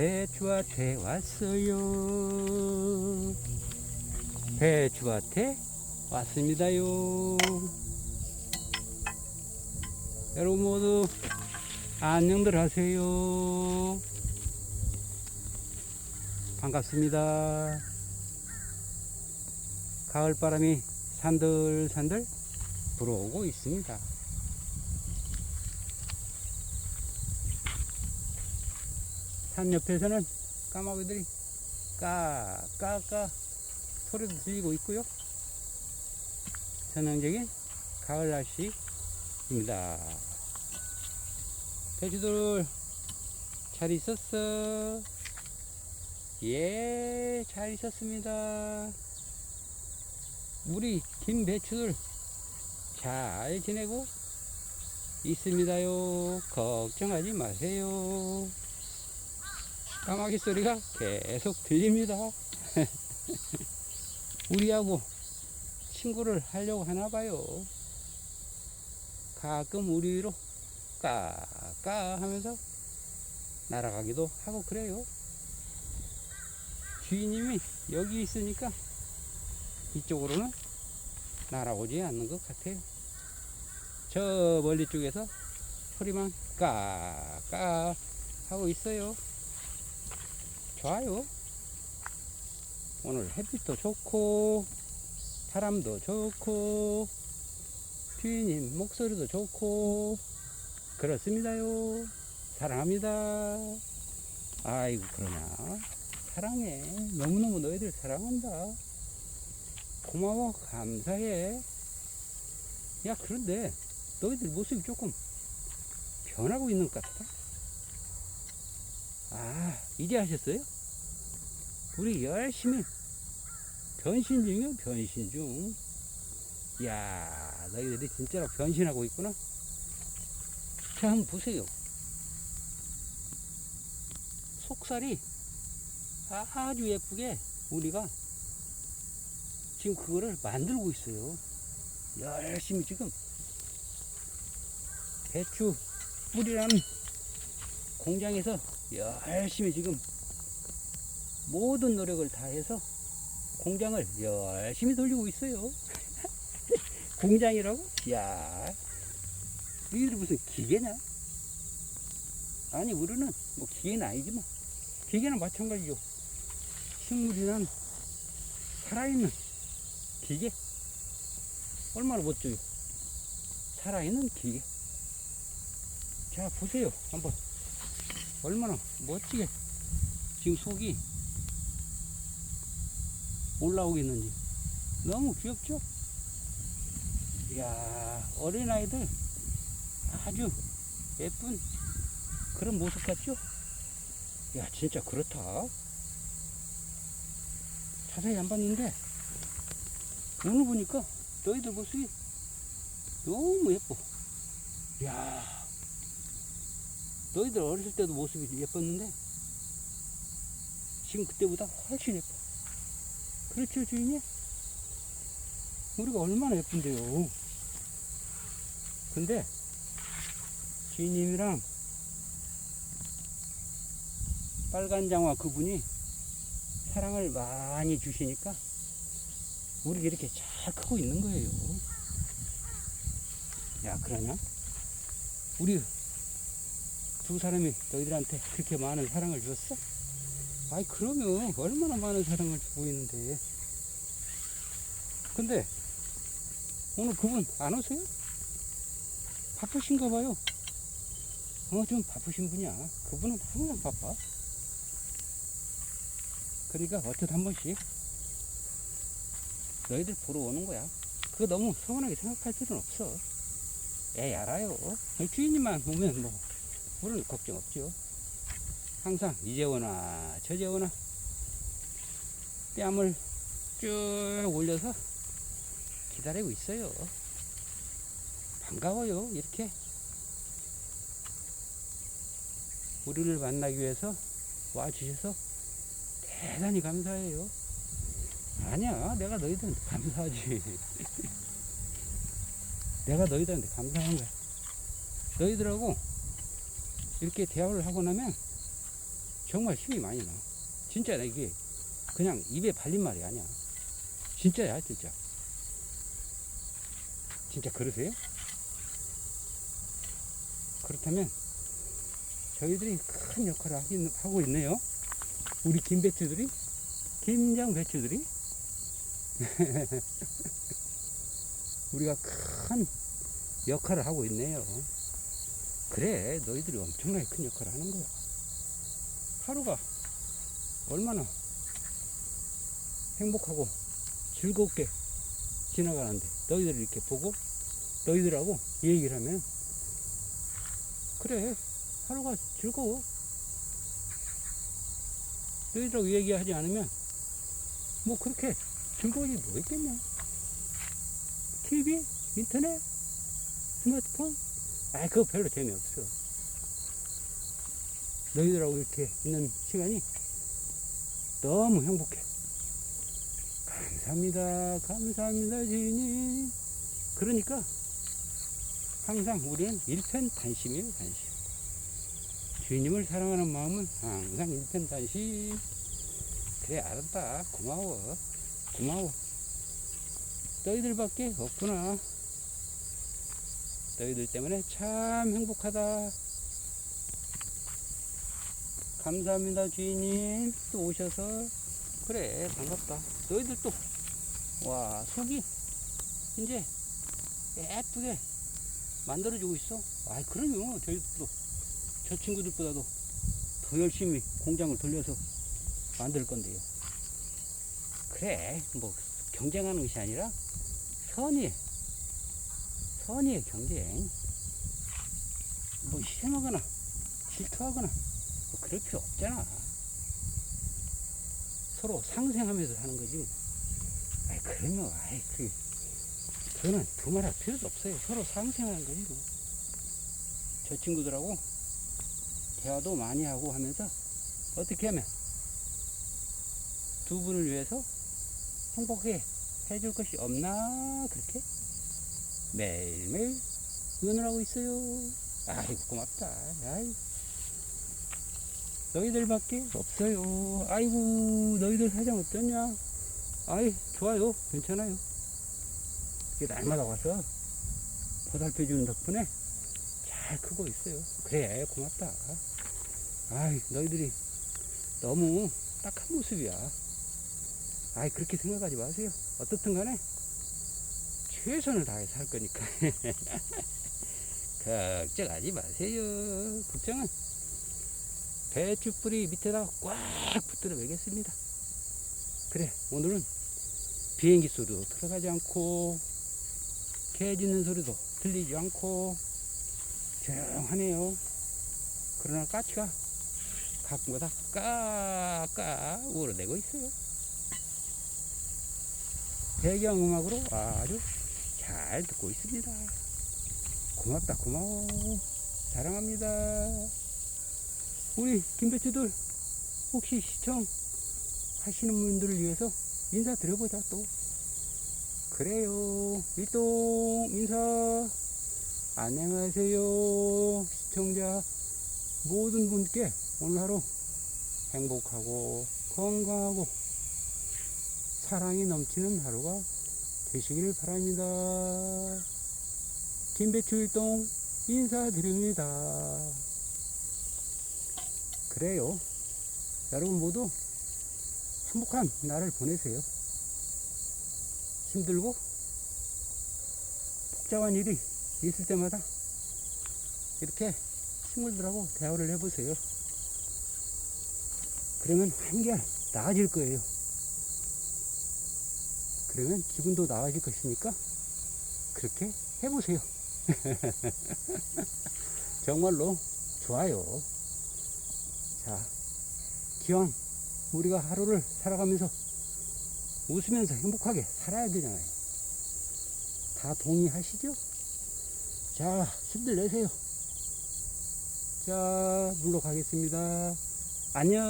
배추밭에 왔어요. 배추밭에 왔습니다요. 여러분 모두 안녕들 하세요. 반갑습니다. 가을 바람이 산들산들 불어오고 있습니다. 산 옆에서는 까마귀들이 까까까 소리도 들리고 있고요. 전형적인 가을 날씨입니다. 돼지들 잘 있었어? 예, 잘 있었습니다. 우리 김배추들 잘 지내고 있습니다요. 걱정하지 마세요. 까마귀 소리가 계속 들립니다. 우리하고 친구를 하려고 하나 봐요. 가끔 우리 위로 까까 하면서 날아가기도 하고 그래요. 주인님이 여기 있으니까 이쪽으로는 날아오지 않는 것 같아요. 저 멀리 쪽에서 소리만 까까 하고 있어요. 좋아요. 오늘 햇빛도 좋고 바람도 좋고 주인님 목소리도 좋고 그렇습니다요. 사랑합니다. 아이고 그러냐. 사랑해. 너무너무 너희들 사랑한다. 고마워. 감사해. 야 그런데 너희들 모습이 조금 변하고 있는 것 같다. 아, 이제 하셨어요? 우리 열심히 변신 중이요, 변신 중. 야, 너희들이 진짜로 변신하고 있구나. 자, 한번 보세요. 속살이 아주 예쁘게 우리가 지금 그거를 만들고 있어요. 열심히 지금 배추 뿌리라는 공장에서 열심히 지금 모든 노력을 다해서 공장을 열심히 돌리고 있어요. 공장이라고? 야, 너희들 무슨 기계냐? 아니, 우리는 뭐 기계는 아니지만, 기계는 마찬가지죠. 식물이란 살아있는 기계. 얼마나 멋져요. 살아있는 기계. 자, 보세요. 한번. 얼마나 멋지게 지금 속이 올라오고 있는지 너무 귀엽죠? 이야 어린아이들 아주 예쁜 그런 모습 같죠? 야 진짜 그렇다 자세히 안 봤는데 오늘 보니까 너희들 모습이 너무 예뻐 야 너희들 어렸을 때도 모습이 예뻤는데 지금 그때보다 훨씬 예뻐. 그렇죠 주인이? 우리가 얼마나 예쁜데요. 근데 주인님이랑 빨간 장화 그분이 사랑을 많이 주시니까 우리가 이렇게 잘 크고 있는 거예요. 야 그러냐? 우리 두 사람이 너희들한테 그렇게 많은 사랑을 줬어? 아이 그러면 얼마나 많은 사랑을 주고 있는데. 근데 오늘 그분 안 오세요? 바쁘신가 봐요. 어 좀 바쁘신 분이야. 그분은 항상 바빠. 그러니까 어쩌다 한 번씩 너희들 보러 오는 거야. 그거 너무 서운하게 생각할 필요는 없어. 에이 알아요. 주인님만 오면 뭐 우리는 걱정 없죠. 항상 이제 오나 저제 오나 뺨을 쭉 올려서 기다리고 있어요. 반가워요. 이렇게 우리를 만나기 위해서 와주셔서 대단히 감사해요. 아니야, 내가 너희들한테 감사하지. 내가 너희들한테 감사한 거야. 너희들하고 이렇게 대화를 하고 나면 정말 힘이 많이 나. 진짜 나 이게 그냥 입에 발린 말이 아니야. 진짜야, 진짜. 진짜 그러세요? 그렇다면 저희들이 큰 역할을 하고 있네요. 우리 김배추들이, 김장 배추들이 우리가 큰 역할을 하고 있네요. 그래, 너희들이 엄청나게 큰 역할을 하는 거야. 하루가 얼마나 행복하고 즐겁게 지나가는데 너희들을 이렇게 보고 너희들하고 이 얘기를 하면 그래 하루가 즐거워. 너희들하고 이 얘기하지 않으면 뭐 그렇게 즐거운 일이 뭐 있겠냐? TV 인터넷 스마트폰 아 그거 별로 재미없어 너희들하고 이렇게 있는 시간이 너무 행복해 감사합니다. 감사합니다, 주인님. 그러니까 항상 우리는 일편단심이에요, 단심. 주인님을 사랑하는 마음은 항상 일편단심. 그래, 알았다. 고마워. 고마워. 너희들밖에 없구나. 너희들 때문에 참 행복하다. 감사합니다, 주인님. 또 오셔서. 그래, 반갑다. 너희들 또, 와, 속이 이제 예쁘게 만들어주고 있어. 아이, 그럼요. 저희도 저 친구들보다도 더 열심히 공장을 돌려서 만들 건데요. 그래, 뭐, 경쟁하는 것이 아니라 선의의, 선의의 경쟁. 뭐, 희생하거나 질투하거나 뭐 그럴 필요 없잖아. 서로 상생하면서 사는 거지. 아이, 그러면, 아이, 그, 그거는 두말할 필요도 없어요. 서로 상생하는 거지. 뭐. 저 친구들하고 대화도 많이 하고 하면서 어떻게 하면 두 분을 위해서 행복하게 해줄 것이 없나, 그렇게? 매일매일 응원을 하고 있어요. 아이고, 고맙다. 아이 너희들밖에 없어요. 아이고, 너희들 사정 어떠냐? 아이, 좋아요. 괜찮아요. 이게 날마다 와서 보살펴 주는 덕분에 잘 크고 있어요. 그래, 고맙다. 아이, 너희들이 너무 딱한 모습이야. 아이, 그렇게 생각하지 마세요. 어떻든 간에 최선을 다해서 할 거니까. 걱정하지 마세요. 걱정은 배추 뿌리 밑에다 꽉 붙들어 매겠습니다. 그래, 오늘은 비행기 소리도 들어가지 않고, 개 짖는 소리도 들리지 않고, 조용하네요. 그러나 까치가 가끔가다 까까 울어대고 있어요. 배경음악으로 아주 잘 듣고 있습니다. 고맙다, 고마워. 사랑합니다. 우리 김배추들 혹시 시청하시는 분들을 위해서 인사드려보자 또 그래요 일동 인사 안녕하세요 시청자 모든 분께 오늘 하루 행복하고 건강하고 사랑이 넘치는 하루가 되시길 바랍니다 김배추 일동 인사드립니다 그래요. 여러분 모두 행복한 날을 보내세요. 힘들고 복잡한 일이 있을 때마다 이렇게 친구들하고 대화를 해보세요. 그러면 한결 나아질 거예요. 그러면 기분도 나아질 것이니까 그렇게 해보세요. 정말로 좋아요. 자, 기왕 우리가 하루를 살아가면서 웃으면서 행복하게 살아야 되잖아요. 다 동의하시죠? 자, 힘들 내세요. 자, 물러가겠습니다. 안녕.